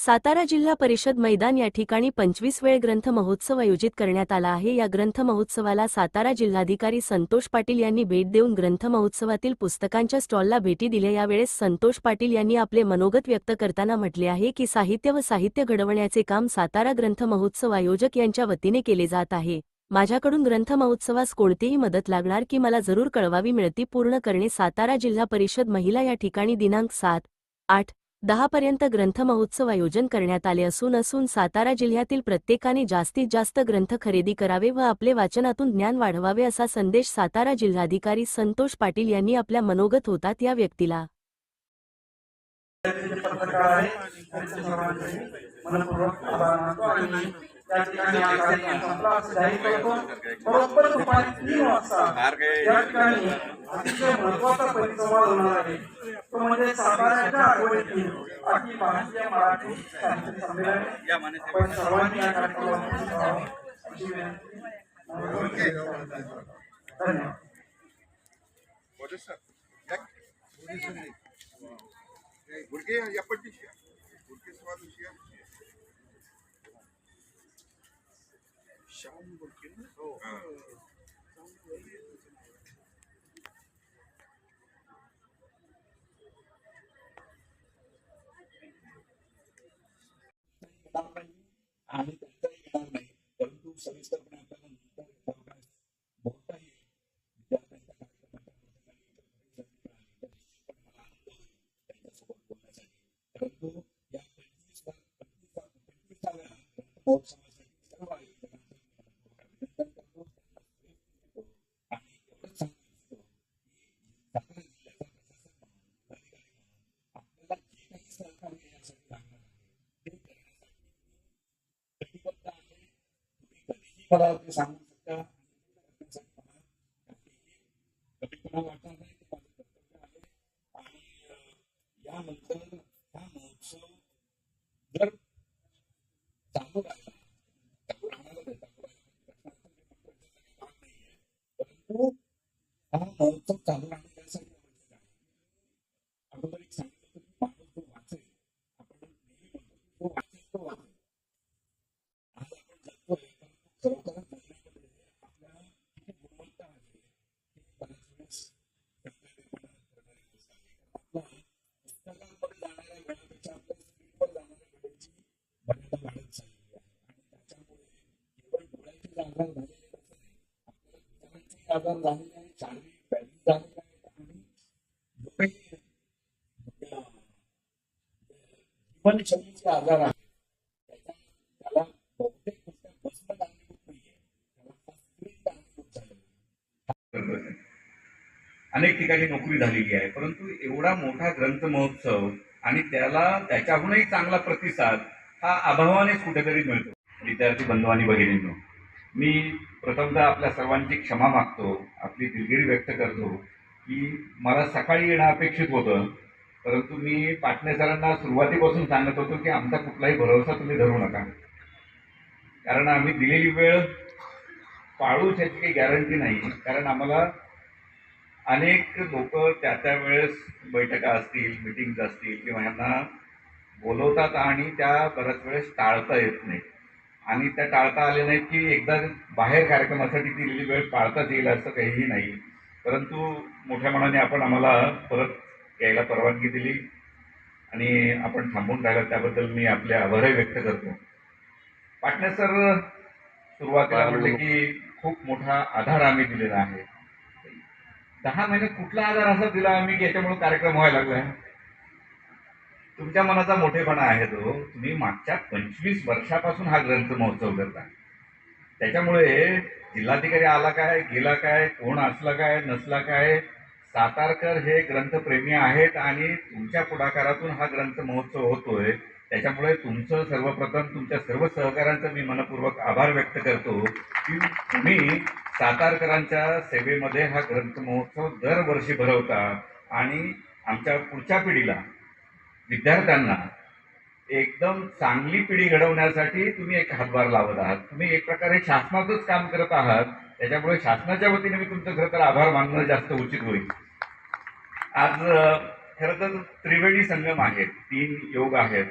सातारा जिल्हा परिषद मैदान या ठिकाणी पंचवीस वेळ ग्रंथ महोत्सव आयोजित करण्यात आला आहे. या ग्रंथ महोत्सवाला सातारा जिल्हाधिकारी संतोष पाटील यांनी भेट देऊन ग्रंथ महोत्सवातील पुस्तकांच्या स्टॉलला भेटी दिल्या. यावेळेस संतोष पाटील यांनी आपले मनोगत व्यक्त करताना म्हटले आहे की साहित्य व साहित्य घडवण्याचे काम सातारा ग्रंथ महोत्सव आयोजक यांच्या वतीने केले जात आहे. माझ्याकडून ग्रंथ महोत्सवास कोणतीही मदत लागणार की मला जरूर कळवावी मिळती पूर्ण करणे सातारा जिल्हा परिषद महिला या ठिकाणी दिनांक सात आठ दहापर्यंत ग्रंथमहोत्सव आयोजन करण्यात आले असून असून सातारा जिल्ह्यातील प्रत्येकाने जास्तीत जास्त ग्रंथ खरेदी करावे व आपले वाचनातून ज्ञान वाढवावे असा संदेश सातारा जिल्हाधिकारी संतोष पाटील यांनी आपल्या मनोगत होतात या व्यक्तीला. जे पत्रकार आहे त्यांचे सर्वांचे मनपूर्वक आभार मानतो आणि त्या ठिकाणी हा कार्यक्रम संपला असे जाहीर करतो बरोबर दुपारी तीन वाजता या ठिकाणी अतिशय महत्त्वाचा परिसंवाद होणार आहे तो म्हणजे साताऱ्याच्या आठवणीतील अखिल भारतीय मराठी साहित्य संमेलन आपण सर्वांनी या कार्यक्रमाला उपस्थित राहावं अशी विनंती धन्यवाद गुडघे या पट्टीशी गुडघे स्वाद उशिया श्याम गुडघे हो आणि त्यांचा येणार नाही परंतु सविस्तरपणे आपल्याला नंतर सावकाश बोलता येईल विद्यार्थ्यांच्या कार्यक्रमाच्या परंतु या पंचवीस पंचवीसाव्या महोत्सवासाठी सर्व आयोजकांचं अभिनंदन करतो आणि एवढंच सांगू इच्छितो की सातारा जिल्ह्याचा प्रशासन म्हणून अधिकारी म्हणून आपल्याला जे काही सहकार्य यासाठी लागणार आहे ते करण्यासाठी कटिबद्ध आहे तुम्ही कधीही मला ते सांगू शकता कमीपणा वाटणार नाही ते माझं कर्तव्य आहे आणि अं, यानंतर हा महोत्सव जर चालू राहिला चालू राहणारच आहे चालू राहिला म्हणजे प्रश्नाचं काही भाग नाहीये परंतु हा महोत्सव चालू राहणे यासाठी आवश्यक आहे अगोदर एक सांगितलं की माणूस जो वाचेल आपण नेहमी म्हणतो की जो वाचेल तो वाचेल आज आपण जगतोय परंतु खरोखरच जगण्यामध्ये आपल्या किती गुणवत्ता आहे हे बऱ्याच वेळेस कळण्यापेक्षा करणारी गोष्ट आहे आपला पुस्तकांमध्ये जाणाऱ्या वेळेपेक्षा आपल्या स्क्रीनवर जाणाऱ्या वेळेची मर्यादा वाढत चाललेली आहे आणि त्याच्यामुळे आणि त्याला बहुतेक बसणं कारणीभूत नाहीये त्याला कारणीभूत आहे अनेक ठिकाणी नोकरी झालेली आहे परंतु एवढा मोठा ग्रंथ महोत्सव आणि त्याला त्याच्याहूनही चांगला प्रतिसाद हा अभावानेच कुठेतरी मिळतो. विद्यार्थी बंधू आणि भगिनींनो मी प्रथमतः आपल्या सर्वांची क्षमा मागतो आपली दिलगिरी व्यक्त करतो की मला सकाळी येणं अपेक्षित होतं परंतु मी पाटणे सरांना सुरुवातीपासून सांगत होतो की आमचा कुठलाही भरोसा तुम्ही धरू नका. कारण आम्ही दिलेली वेळ पाळूच याची काही गॅरंटी नाही. कारण आम्हाला अनेक लोक त्या त्या वेळेस बैठका असतील मिटिंग्ज असतील किंवा यांना बोलवतात आणि त्या बऱ्याच वेळेस टाळता येत नाही आणि त्या टाळता आले नाहीत की एकदा बाहेर कार्यक्रमासाठी दिलेली वेळ पाळताच येईल असं काहीही नाही. परंतु मोठ्या मनाने आपण आम्हाला परत यायला परवानगी दिली. आणि आपण थांबून राहिला त्याबद्दल मी आपले आभारही व्यक्त करतो. पाटणे सर सुरुवातीला म्हटले की खूप मोठा आधार आम्ही दिलेला आहे. दहा महिन्यात कुठला आधार असा दिला आम्ही की याच्यामुळे कार्यक्रम व्हायला लागलाय तुमच्या मनाचा मोठेपणा आहे तो. तुम्ही मागच्या पंचवीस वर्षापासून हा ग्रंथ महोत्सव करता. त्याच्यामुळे जिल्हाधिकारी आला काय गेला काय कोण असला काय नसला काय सातारकर हे ग्रंथप्रेमी आहेत आणि तुमच्या पुढाकारातून हा ग्रंथ महोत्सव होतोय. त्याच्यामुळे तुमचं सर्वप्रथम तुमच्या सर्व सहकाऱ्यांचं मी मनपूर्वक आभार व्यक्त करतो की तुम्ही सातारकरांच्या सेवेमध्ये हा ग्रंथ महोत्सव दरवर्षी भरवता आणि आमच्या पुढच्या पिढीला विद्यार्थ्यांना एकदम चांगली पिढी घडवण्यासाठी तुम्ही एक हातभार लावत आहात. तुम्ही एक प्रकारे शासनाचंच काम करत आहात. त्याच्यामुळे शासनाच्या वतीने मी तुमचं खरं तर आभार मानणं जास्त उचित होईल. आज खरं तर त्रिवेणी संगम आहेत. तीन योग आहेत.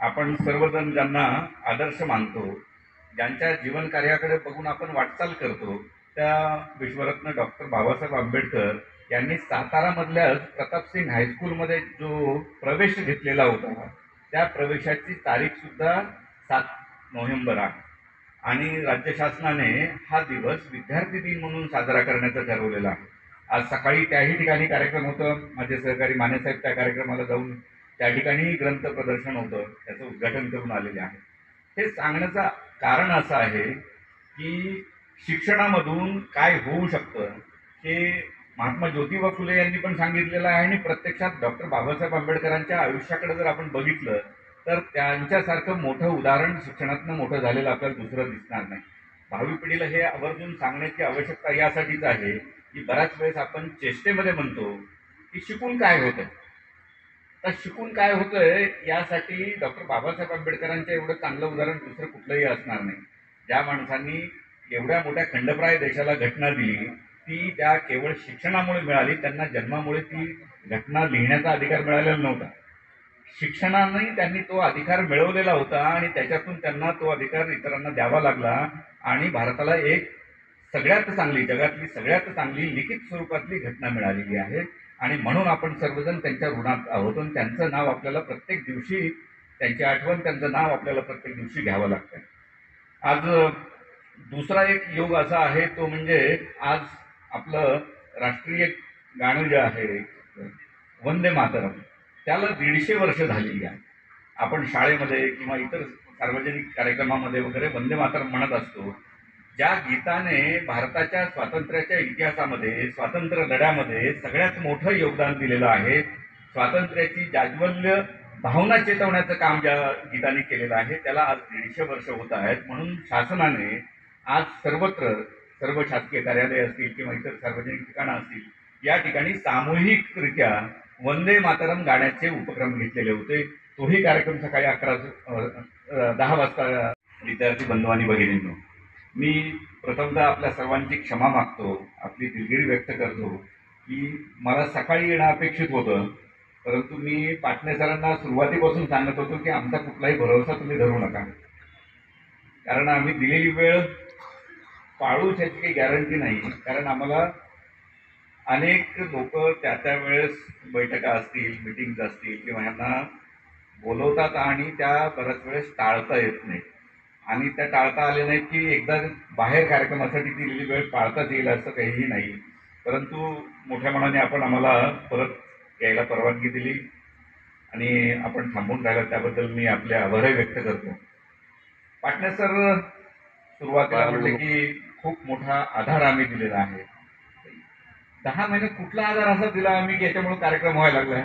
आपण सर्वजण ज्यांना आदर्श मानतो ज्यांच्या जीवन कार्याकडे बघून आपण वाटचाल करतो त्या विश्वरत्न डॉक्टर बाबासाहेब आंबेडकर यांनी सातारामधल्याच प्रतापसिंग हायस्कूलमध्ये जो प्रवेश घेतलेला होता त्या प्रवेशाची तारीखसुद्धा सात नोव्हेंबर आहे. आणि राज्य शासनाने हा दिवस विद्यार्थी दिन म्हणून साजरा करण्याचं ठरवलेला आहे. आज सकाळी त्याही ठिकाणी कार्यक्रम होतं. माझे सहकारी मानेसाहेब त्या कार्यक्रमाला जाऊन त्या ठिकाणी ग्रंथ प्रदर्शन होतं. त्याचं उद्घाटन करून आलेले आहे. हे सांगण्याचं कारण असं आहे की शिक्षणामधून काय होऊ शकतं हे महात्मा ज्योतिबा फुले यांनी पण सांगितलेलं आहे आणि प्रत्यक्षात डॉक्टर बाबासाहेब आंबेडकरांच्या आयुष्याकडे जर आपण बघितलं तर त्यांच्यासारखं मोठं उदाहरण शिक्षणातनं मोठं झालेलं आपल्याला दुसरं दिसणार नाही. भावी पिढीला हे आवर्जून सांगण्याची आवश्यकता यासाठीच आहे की बऱ्याच वेळेस आपण चेष्टेमध्ये म्हणतो की शिकून काय होतं तर शिकून काय होतंय यासाठी डॉक्टर बाबासाहेब आंबेडकरांचं एवढं चांगलं उदाहरण दुसरं कुठलंही असणार नाही. ज्या माणसांनी एवढ्या मोठ्या खंडप्राय देशाला घटना दिली ती त्या केवळ शिक्षणामुळे मिळाली त्यांना जन्मामुळे ती घटना लिहिण्याचा अधिकार मिळालेला नव्हता. शिक्षणाने त्यांनी तो अधिकार मिळवलेला होता आणि त्याच्यातून त्यांना तो अधिकार इतरांना द्यावा लागला आणि भारताला एक सगळ्यात चांगली जगातली सगळ्यात चांगली लिखित स्वरूपातली घटना मिळालेली आहे. आणि म्हणून आपण सर्वजण त्यांच्या ऋणात आहोत आणि त्यांचं नाव आपल्याला प्रत्येक दिवशी त्यांची आठवण त्यांचं नाव आपल्याला प्रत्येक दिवशी घ्यावं लागतं. आज दुसरा एक योग असा आहे तो म्हणजे आज आपलं राष्ट्रीय गाणं जे आहे वंदे मातरम त्याला दीडशे वर्ष झालेली आहे आपण शाळेमध्ये किंवा इतर सार्वजनिक कार्यक्रमामध्ये वगैरे वंदे मातरम म्हणत असतो. ज्या गीताने भारताच्या स्वातंत्र्याच्या इतिहासामध्ये स्वातंत्र्य लढ्यामध्ये सगळ्यात मोठं योगदान दिलेलं आहे स्वातंत्र्याची जाज्वल्य भावना चेतवण्याचं काम ज्या गीताने केलेलं आहे त्याला आज दीडशे वर्ष होत आहेत. म्हणून शासनाने आज सर्वत्र सर्व शासकीय कार्यालय असतील किंवा इतर सार्वजनिक ठिकाणं असतील या ठिकाणी सामूहिकरित्या वंदे मातरम गाण्याचे उपक्रम घेतलेले होते. तोही कार्यक्रम सकाळी अकरा दहा वाजता विद्यार्थी बंधू आणि भगिनींनो मी प्रथमतः आपल्या सर्वांची क्षमा मागतो आपली दिलगिरी व्यक्त करतो की मला सकाळी येणं अपेक्षित होतं परंतु मी पाटणे सरांना सुरुवातीपासून सांगत होतो की आमचा कुठलाही भरोसा तुम्ही धरू नका. कारण आम्ही दिलेली वेळ पाळूच याची काही गॅरंटी नाही. कारण आम्हाला अनेक लोक त्या त्या वेळेस बैठका असतील मिटिंग्ज असतील किंवा ह्यांना बोलवतात आणि त्या बऱ्याच वेळेस टाळता येत नाही. आणि त्या टाळता आले नाहीत की एकदा बाहेर कार्यक्रमासाठी दिलेली वेळ पाळताच येईल असं काहीही नाही. परंतु मोठ्या मनाने आपण आम्हाला परत यायला परवानगी दिली. आणि आपण थांबून राहिला त्याबद्दल मी आपले आभारही व्यक्त करतो. पाटणे सर सुरुवातीला म्हटले की खूप मोठा आधार आम्ही दिलेला आहे. दहा महिने कुठला आधार असा दिला आम्ही की याच्यामुळे कार्यक्रम व्हायला लागलाय?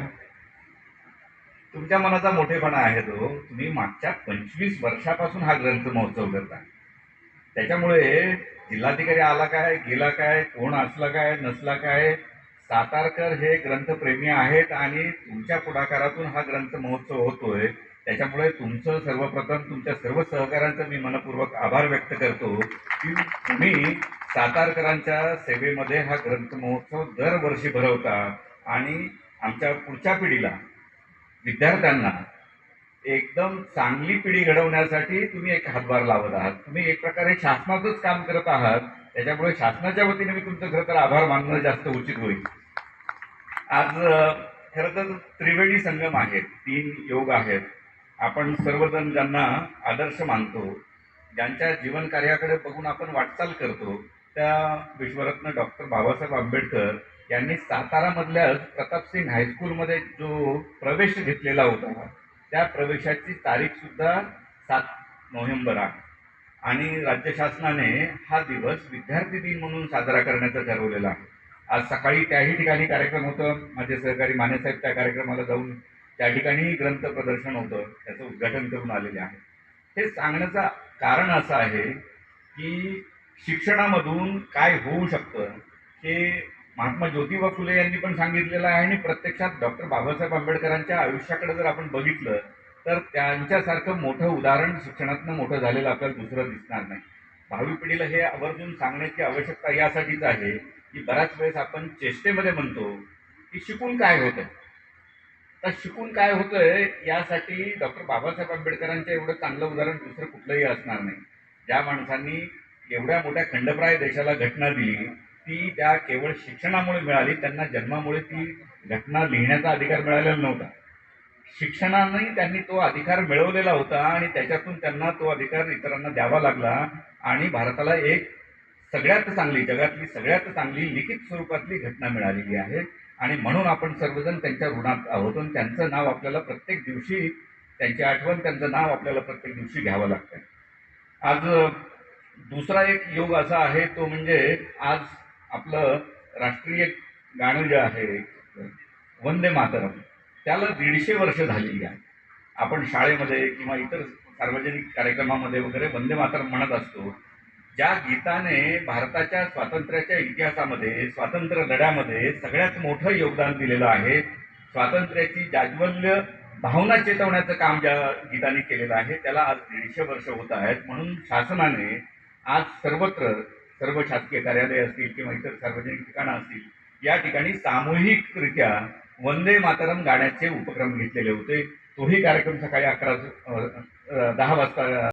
तुमच्या मनाचा मोठेपणा आहे तो. तुम्ही मागच्या पंचवीस वर्षापासून हा ग्रंथ महोत्सव करता त्याच्यामुळे जिल्हाधिकारी आला काय गेला काय कोण असला काय नसला काय सातारकर हे ग्रंथप्रेमी आहेत आणि तुमच्या पुढाकारातून हा ग्रंथ महोत्सव होतोय. त्याच्यामुळे तुमचं सर्वप्रथम तुमच्या सर्व सहकाऱ्यांचं मी मनपूर्वक आभार व्यक्त करतो की तुम्ही सातारकरांच्या सेवेमध्ये हा ग्रंथ महोत्सव दरवर्षी भरवता आणि आमच्या पुढच्या पिढीला विद्यार्थ्यांना एकदम चांगली पिढी घडवण्यासाठी तुम्ही एक हातभार लावत आहात. तुम्ही एक प्रकारे शासनाचंच काम करत आहात. त्याच्यामुळे शासनाच्या वतीने मी तुमचं खरं तर आभार मानणं जास्त उचित होईल. आज खरं तर त्रिवेणी संगम आहेत. तीन योग आहेत. आपण सर्वजण ज्यांना आदर्श मानतो ज्यांच्या जीवन कार्याकडे बघून आपण वाटचाल करतो त्या विश्वरत्न डॉक्टर बाबासाहेब आंबेडकर यांनी सातारामधल्याच प्रतापसिंग हायस्कूलमध्ये जो प्रवेश घेतलेला होता त्या प्रवेशाची तारीख सुद्धा सात नोव्हेंबर आहे. आणि राज्य शासनाने हा दिवस विद्यार्थी दिन म्हणून साजरा करण्याचं ठरवलेलं आहे. आज सकाळी त्याही ठिकाणी कार्यक्रम होतं. माझे सहकारी मानेसाहेब त्या कार्यक्रमाला जाऊन त्या ठिकाणी ग्रंथ प्रदर्शन होतं त्याचं उद्घाटन करून आलेले आहे. हे सांगण्याचं कारण असं आहे की शिक्षणामधून काय होऊ शकतं हे महात्मा ज्योतिबा फुले यांनी पण सांगितलेलं आहे आणि प्रत्यक्षात डॉक्टर बाबासाहेब आंबेडकरांच्या आयुष्याकडे जर आपण बघितलं तर त्यांच्यासारखं मोठं उदाहरण शिक्षणातनं मोठं झालेलं आपल्याला दुसरं दिसणार नाही. भावी पिढीला हे आवर्जून सांगण्याची आवश्यकता यासाठीच आहे की बऱ्याच वेळेस आपण चेष्टेमध्ये म्हणतो की शिकून काय होतं तर शिकून काय होतंय यासाठी डॉक्टर बाबासाहेब आंबेडकरांचं एवढं चांगलं उदाहरण दुसरं कुठलंही असणार नाही. ज्या माणसांनी एवढ्या मोठ्या खंडप्राय देशाला घटना दिली ती त्या केवळ शिक्षणामुळे मिळाली त्यांना जन्मामुळे ती घटना लिहिण्याचा अधिकार मिळालेला नव्हता. शिक्षणाने त्यांनी तो अधिकार मिळवलेला होता आणि त्याच्यातून त्यांना तो अधिकार इतरांना द्यावा लागला आणि भारताला एक सगळ्यात चांगली जगातली सगळ्यात चांगली लिखित स्वरूपातली घटना मिळालेली आहे. आणि म्हणून आपण सर्वजण त्यांच्या ऋणात आहोत आणि त्यांचं नाव आपल्याला प्रत्येक दिवशी त्यांची आठवण त्यांचं नाव आपल्याला प्रत्येक दिवशी घ्यावं लागतं. आज दुसरा एक योग असा आहे तो म्हणजे आज आपलं राष्ट्रीय गाणं जे आहे वंदे मातरम त्याला दीडशे वर्ष झालेली आहे. आपण शाळेमध्ये किंवा इतर सार्वजनिक कार्यक्रमामध्ये वगैरे वंदे मातरम म्हणत असतो. ज्या गीताने भारताच्या स्वातंत्र्याच्या इतिहासामध्ये स्वातंत्र्य लढ्यामध्ये सगळ्यात मोठं योगदान दिलेलं आहे स्वातंत्र्याची जाज्वल्य भावना चेतवण्याचं काम ज्या गीताने केलेलं आहे त्याला आज दीडशे वर्ष होत आहेत. म्हणून शासनाने आज सर्वत्र सर्व शासकीय कार्यालय असतील किंवा इतर सार्वजनिक ठिकाणं असतील या ठिकाणी सामूहिकरित्या वंदे मातरम गाण्याचे उपक्रम घेतलेले होते. तोही कार्यक्रम सकाळी अकरा दहा वाजता